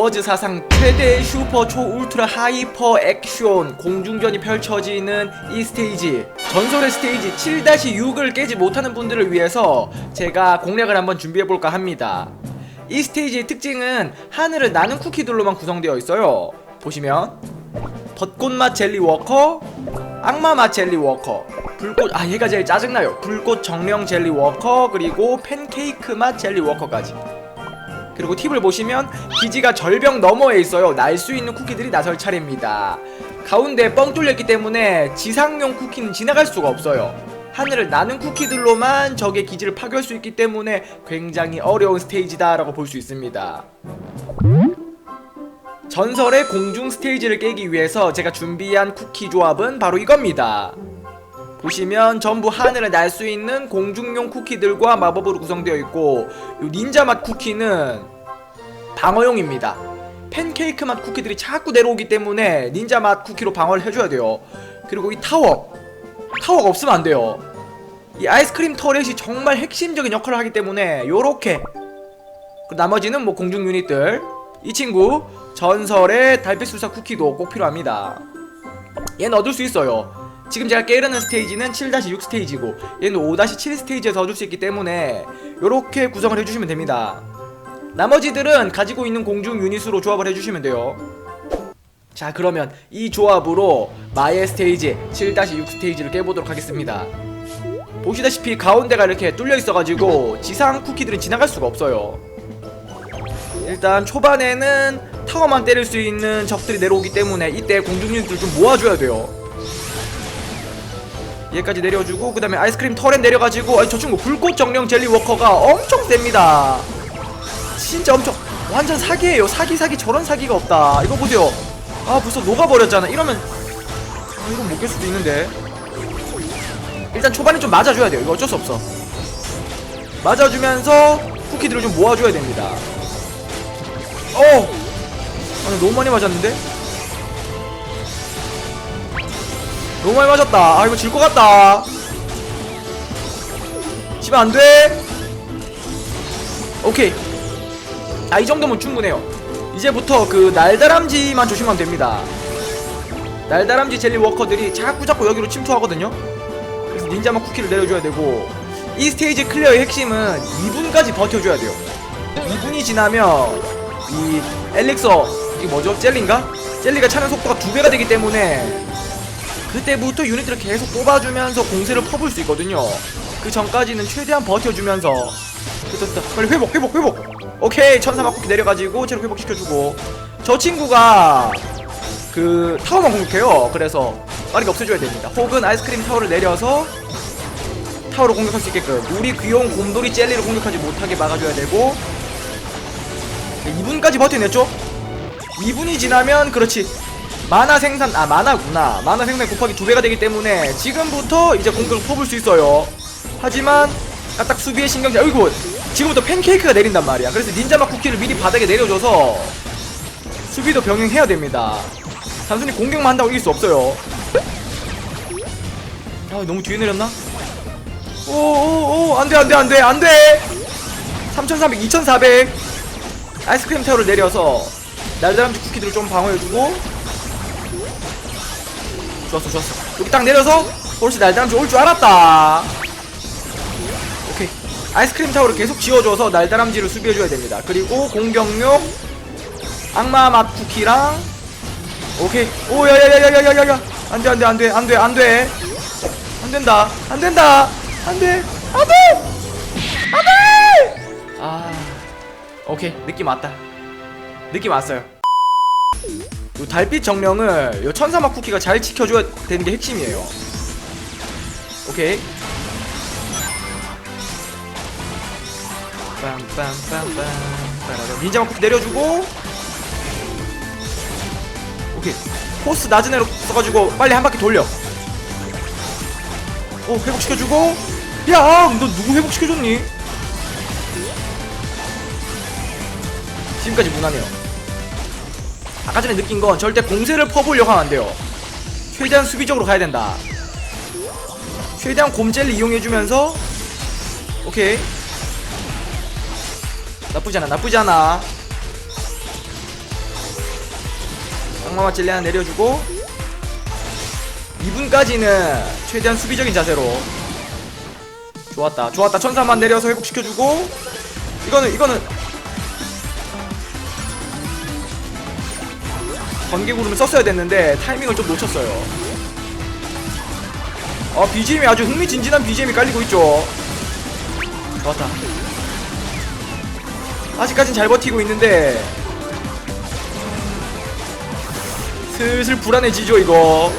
스타워즈 사상 최대 슈퍼 초 울트라 하이퍼 액션 공중전이 펼쳐지는 이 스테이지. 전설의 스테이지 7-6을 깨지 못하는 분들을 위해서 제가 공략을 한번 준비해볼까 합니다. 이 스테이지의 특징은 하늘을 나는 쿠키들로만 구성되어 있어요. 보시면 벚꽃맛 젤리 워커 악마맛 젤리 워커 불꽃 아 얘가 제일 짜증나요. 불꽃 정령 젤리 워커 그리고 팬케이크 맛 젤리 워커까지 그리고 팁을 보시면 기지가 절벽 너머에 있어요. 날 수 있는 쿠키들이 나설 차례입니다. 가운데 뻥 뚫렸기 때문에 지상용 쿠키는 지나갈 수가 없어요. 하늘을 나는 쿠키들로만 적의 기지를 파괴할 수 있기 때문에 굉장히 어려운 스테이지다 라고 볼 수 있습니다. 전설의 공중 스테이지를 깨기 위해서 제가 준비한 쿠키 조합은 바로 이겁니다. 보시면 전부 하늘을 날 수 있는 공중용 쿠키들과 마법으로 구성되어 있고 요 닌자 맛 쿠키는 방어용입니다. 팬케이크 맛 쿠키들이 자꾸 내려오기 때문에 닌자 맛 쿠키로 방어를 해줘야 돼요. 그리고 이 타워 타워가 없으면 안 돼요. 이 아이스크림 터렛이 정말 핵심적인 역할을 하기 때문에 요렇게 그 나머지는 뭐 공중 유닛들 이 친구 전설의 달빛술사 쿠키도 꼭 필요합니다 얘는 얻을 수 있어요 지금 제가 깨르는 스테이지는 7-6 스테이지고 얘는 5-7 스테이지에서 얻을 수 있기 때문에 이렇게 구성을 해주시면 됩니다. 나머지들은 가지고 있는 공중 유닛으로 조합을 해주시면 돼요. 자 그러면 이 조합으로 마의 스테이지 7-6 스테이지를 깨보도록 하겠습니다. 보시다시피 가운데가 이렇게 뚫려 있어가지고 지상 쿠키들은 지나갈 수가 없어요. 일단 초반에는 타워만 때릴 수 있는 적들이 내려오기 때문에 이때 공중 유닛들 좀 모아줘야 돼요 얘까지 내려주고 그 다음에 아이스크림 터렛 내려가지고 아니 저 친구 불꽃 정령 젤리 워커가 엄청 셉니다. 진짜 엄청 완전 사기예요. 사기 사기 저런 사기가 없다. 이거 보세요. 아 벌써 녹아버렸잖아. 이러면 아 이건 못 깰 수도 있는데. 일단 초반에 좀 맞아줘야 돼요. 이거 어쩔 수 없어. 맞아주면서 쿠키들을 좀 모아줘야 됩니다. 어! 아니 너무 많이 맞았는데? 너무 많이 맞았다. 아 이거 질 것 같다. 지면 안돼. 오케이. 아 이 정도면 충분해요. 이제부터 그 날다람쥐만 조심하면 됩니다. 날다람쥐 젤리 워커들이 자꾸 자꾸 여기로 침투하거든요. 그래서 닌자마 쿠키를 내려줘야 되고 이 스테이지 클리어의 핵심은 2분까지 버텨줘야 돼요. 2분이 지나면 이 엘릭서 이게 뭐죠? 젤리인가? 젤리가 차는 속도가 두 배가 되기 때문에 그때부터 유닛들을 계속 뽑아주면서 공세를 퍼볼 수 있거든요. 그 전까지는 최대한 버텨주면서 됐다 됐다 빨리 회복 회복 회복 오케이 천사막 쿠키 내려가지고 체력 회복시켜주고 저 친구가 그 타워만 공격해요. 그래서 빠르게 없애줘야 됩니다. 혹은 아이스크림 타워를 내려서 타워로 공격할 수 있게끔 우리 귀여운 곰돌이 젤리를 공격하지 못하게 막아줘야 되고 2분까지 버텨냈죠? 2분이 지나면 그렇지 만화 생산 아 만화구나. 만화 생산 곱하기 두 배가 되기 때문에 지금부터 이제 공격을 퍼볼 수 있어요. 하지만 딱 수비에 신경 써 어이구 지금부터 팬케이크가 내린단 말이야. 그래서 닌자맛 쿠키를 미리 바닥에 내려줘서 수비도 병행해야 됩니다. 단순히 공격만 한다고 이길 수 없어요. 아 너무 뒤에 내렸나? 오오오 안돼 안돼 안돼 안돼! 3300 2400 아이스크림 타워를 내려서 날다람쥐 쿠키들을 좀 방어해주고 좋았어 좋았어. 여기 딱 내려서 벌써 날다람쥐 올 줄 알았다. 오케이. 아이스크림 타워를 계속 지워줘서 날다람쥐를 수비해줘야 됩니다. 그리고 공격용 악마 맛 쿠키랑 오케이. 오 야야야야야야야. 안돼 안돼 안돼 안돼 안돼. 안된다. 안된다. 안돼. 안돼. 안돼. 아 오케이. 느낌 왔다. 느낌 왔어요 요 달빛 정령을 요 천사막 쿠키가 잘 지켜줘야 되는 게 핵심이에요. 오케이. 빰빰빰빰. 닌자막 쿠키 내려주고. 오케이. 코스 낮은 애로 써가지고 빨리 한 바퀴 돌려. 오 회복시켜주고. 야너 누구 회복시켜줬니? 지금까지 무난해요. 아까 전에 느낀 건 절대 공세를 퍼보려고 하면 안 돼요. 최대한 수비적으로 가야 된다. 최대한 곰젤리 이용해주면서 오케이 나쁘지 않아 나쁘지 않아 악마맛 젤리 하나 내려주고 2분까지는 최대한 수비적인 자세로 좋았다 좋았다 천사만 내려서 회복시켜주고 이거는 이거는 번개 구름을 썼어야 됐는데 타이밍을 좀 놓쳤어요. 어 BGM이 아주 흥미진진한 BGM이 깔리고 있죠. 좋았다. 아직까진 잘 버티고 있는데 슬슬 불안해지죠 이거.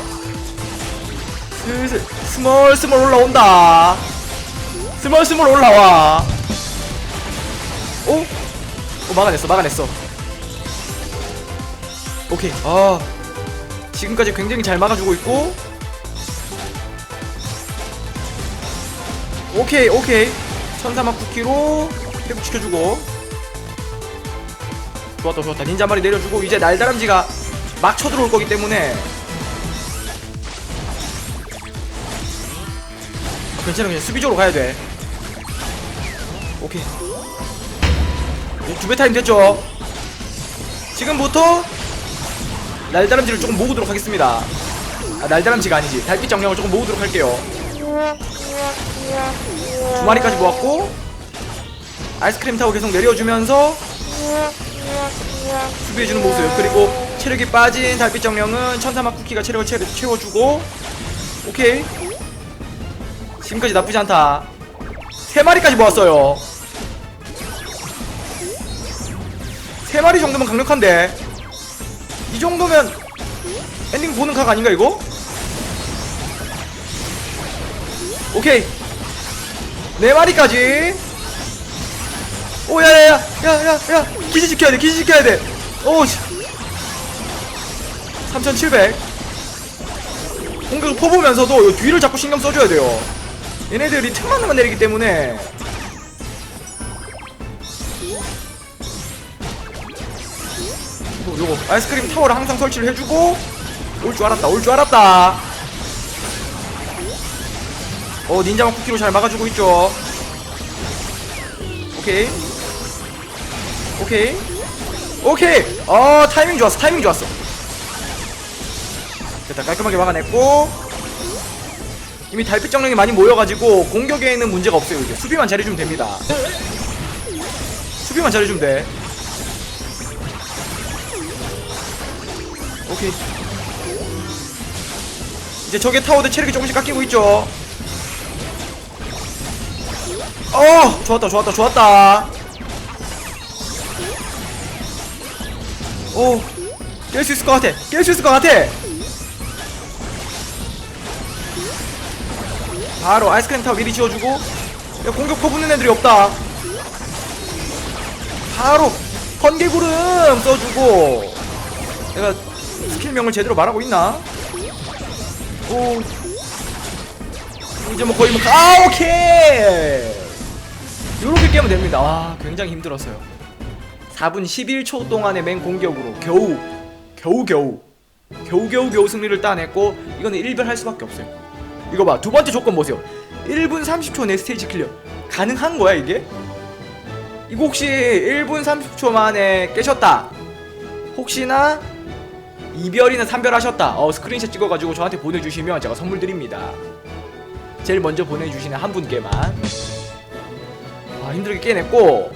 슬슬 스멀 스멀 올라온다. 스멀 스멀 올라와. 오? 오 막아냈어 막아냈어 오케이. 아 지금까지 굉장히 잘 막아주고 있고. 오케이 오케이. 천사막 쿠키로 회복시켜주고. 좋았다 좋았다 닌자 말이 내려주고 이제 날다람쥐가 막 쳐들어올 거기 때문에. 아, 괜찮아 그냥 수비적으로 가야 돼. 오케이. 두 배 타임 됐죠? 지금부터 날다람쥐를 조금 모으도록 하겠습니다. 아 날다람쥐가 아니지. 달빛 정령을 조금 모으도록 할게요. 두 마리까지 모았고 아이스크림 타고 계속 내려주면서 수비해주는 모습. 그리고 체력이 빠진 달빛 정령은 천사막 쿠키가 체력을 채, 채워주고 오케이. 지금까지 나쁘지 않다. 세 마리까지 모았어요. 세 마리 정도면 강력한데. 이 정도면 엔딩 보는 각 아닌가 이거? 오케이. 네 마리까지. 오 야야야 야야야. 기지 지켜야 돼 기지 지켜야 돼오 3700 공격을 퍼보면서도 요 뒤를 자꾸 신경 써줘야 돼요. 얘네들이 틈만 내리기 때문에 요, 요거 아이스크림 타워를 항상 설치를 해주고 올 줄 알았다 올 줄 알았다. 어 닌자만 쿠키로 잘 막아주고 있죠. 오케이. 오케이. 오케이. 어 타이밍 좋았어 타이밍 좋았어. 됐다 깔끔하게 막아냈고. 이미 달빛 정령이 많이 모여가지고 공격에는 문제가 없어요 이제 수비만 잘해주면 됩니다. 수비만 잘해주면 돼 오케이. 이제 적의 타워들 체력이 조금씩 깎이고 있죠. 어 좋았다 좋았다 좋았다. 오 깰 수 있을 것 같아. 깰 수 있을 것 같아. 바로 아이스크림 타워 미리 지워주고. 야 공격 퍼붓는 애들이 없다. 바로 번개구름 써주고. 내가 스킬명을 제대로 말하고 있나? 오. 이제 뭐 거의 뭐아 오케이! 요렇게 깨면 됩니다. 와 굉장히 힘들었어요. 4분 11초 동안의 맹 공격으로 겨우 겨우 겨우 겨우 겨우 겨우 승리를 따냈고 이거는 1별 할 수밖에 없어요. 이거 봐 두 번째 조건 보세요. 1분 30초 내 스테이지 클리어. 가능한 거야 이게? 이거 혹시 1분 30초 만에 깨셨다? 혹시나 이별이나 삼별 하셨다. 어 스크린샷 찍어가지고 저한테 보내주시면 제가 선물 드립니다. 제일 먼저 보내주시는 한 분께만. 아 힘들게 깨냈고.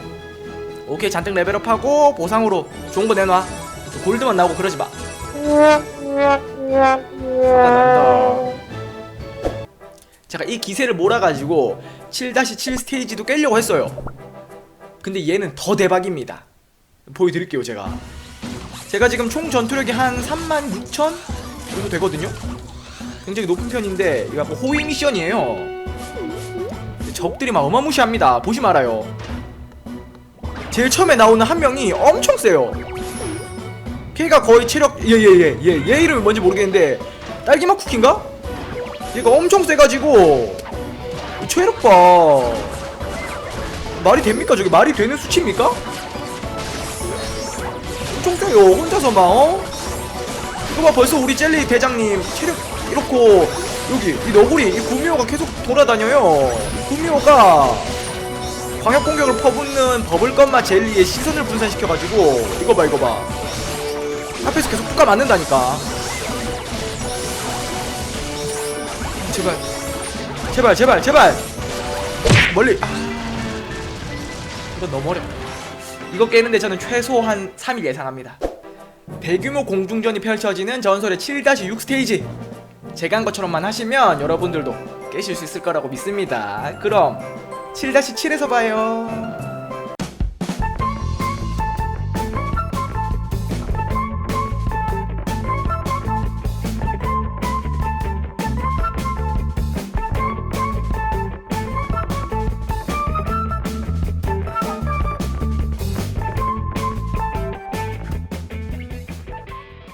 오케이 잔뜩 레벨업하고 보상으로 좋은 거 내놔. 골드만 나오고 그러지 마. 제가 이 기세를 몰아가지고 7-7 스테이지도 깨려고 했어요. 근데 얘는 더 대박입니다. 보여드릴게요 제가 제가 지금 총 전투력이 한 36,000 정도 되거든요. 굉장히 높은 편인데 이거 약간 호위 미션이에요. 적들이 막 어마무시합니다. 보시 말아요. 제일 처음에 나오는 한 명이 엄청 세요. 걔가 거의 체력 얘얘얘얘 얘, 얘 이름이 뭔지 모르겠는데 딸기맛 쿠키인가? 얘가 엄청 세가지고. 이 체력 봐 말이 됩니까? 저게 말이 되는 수치입니까? 세요 혼자서 막 어? 이거 봐 벌써 우리 젤리 대장님 체력 이렇고 여기 이 너구리 이 구미호가 계속 돌아다녀요. 이 구미호가 광역 공격을 퍼붓는 버블건마 젤리의 시선을 분산시켜가지고 이거 봐 이거 봐. 앞에서 계속 뚜까 맞는다니까. 제발. 제발 제발 제발. 멀리. 아. 이건 너무 어렵다 이거 깨는데 저는 최소 한 3일 예상합니다. 대규모 공중전이 펼쳐지는 전설의 7-6 스테이지. 제가 한 것처럼만 하시면 여러분들도 깨실 수 있을 거라고 믿습니다. 그럼 7-7에서 봐요